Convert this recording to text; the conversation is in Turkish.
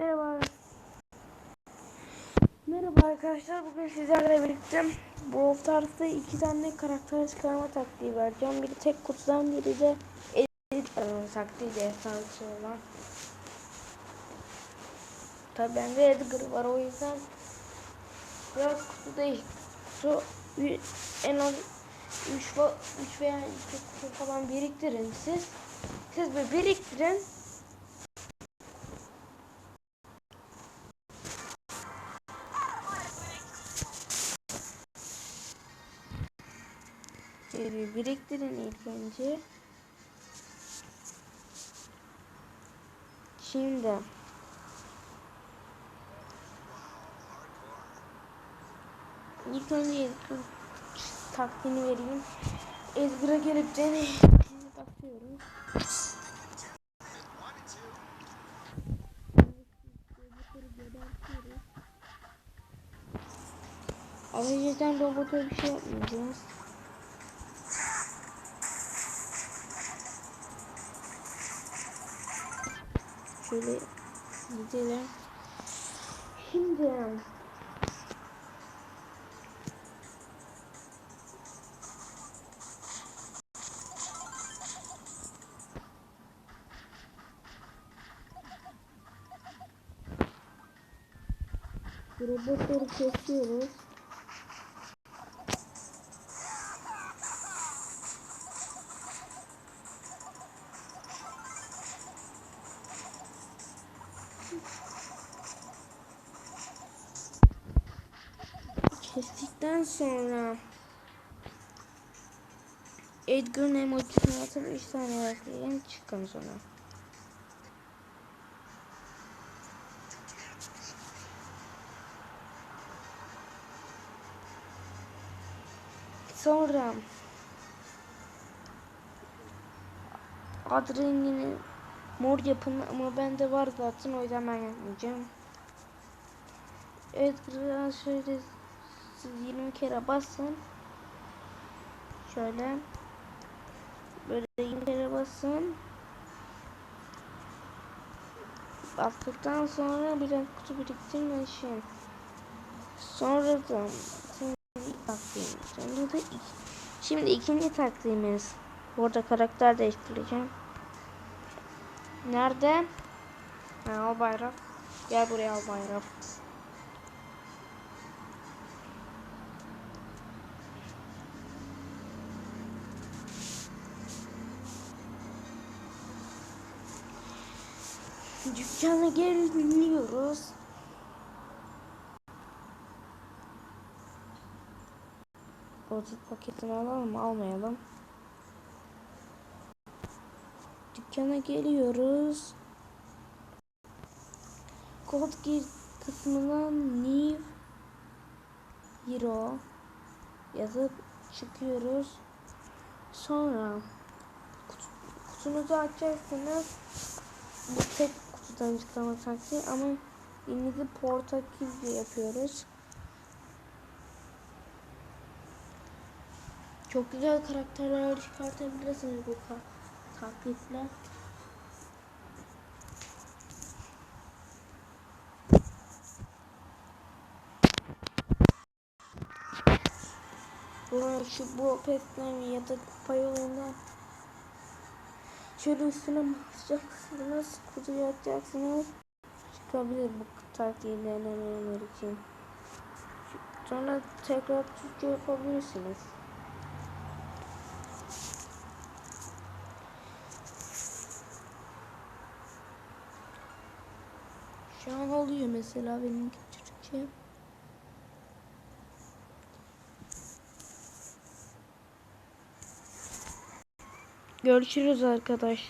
Merhaba. Merhaba arkadaşlar. Bugün sizlerle birlikte Brawl Stars'ta iki tane karakter çıkarma taktiği vereceğim. Biri tek kutudan biri de edit arama taktiği de efsanesi olan. Tabi bende Edgar var o yüzden biraz kutu değil. Kutu en az 3 3 veya 2 kutu falan biriktirin siz. Siz bir biriktirin. Şöyle biriktirin ilk önce. Şimdi ilk önce taktiğini vereyim. Edgar'a gelip deney. Şimdi bakıyorum. Ayrıca robota bir şey yapmayacağız. Şöyle gidelim. Şimdi robotları kesiyoruz. Kestikten sonra Edgar'ın emojisini atıp 3 tane bekleyin çıkın sonra. Sonra ad mor yapın ama bende var zaten o yüzden ben yapmayacağım. Edgar'a şöyle siz 20 kere basın. Şöyle. Böyle 20 kere basın. Bastıktan sonra bir kutu biriktirme için. Sonra da taktiğim. Sonra da iki. Şimdi ikinci taktiğimiz. Burada karakter değiştireceğim. Nerede? Ha, al bayrak. Gel buraya al bayrak. Dükkana geliyoruz. Rozet paketini alalım mı? Almayalım. Dükkana geliyoruz. Kod gir kısmına new hero yazıp çıkıyoruz. Sonra kutu, kutunuzu açacaksınız. Bu tek kutudan çıkarma taktiği ama yine de portakizle yapıyoruz. Çok güzel karakterler çıkartabilirsiniz bu taktikle. Buna şu bu petten ya da kupa yolundan şöyle üstüne basacaksınız, kutuyu atacaksınız. Çıkabilir bu taktiği denemeyenler için. Sonra tekrar Türkçe yapabilirsiniz. Şu an oluyor mesela benim Türkçe. Görüşürüz arkadaşlar.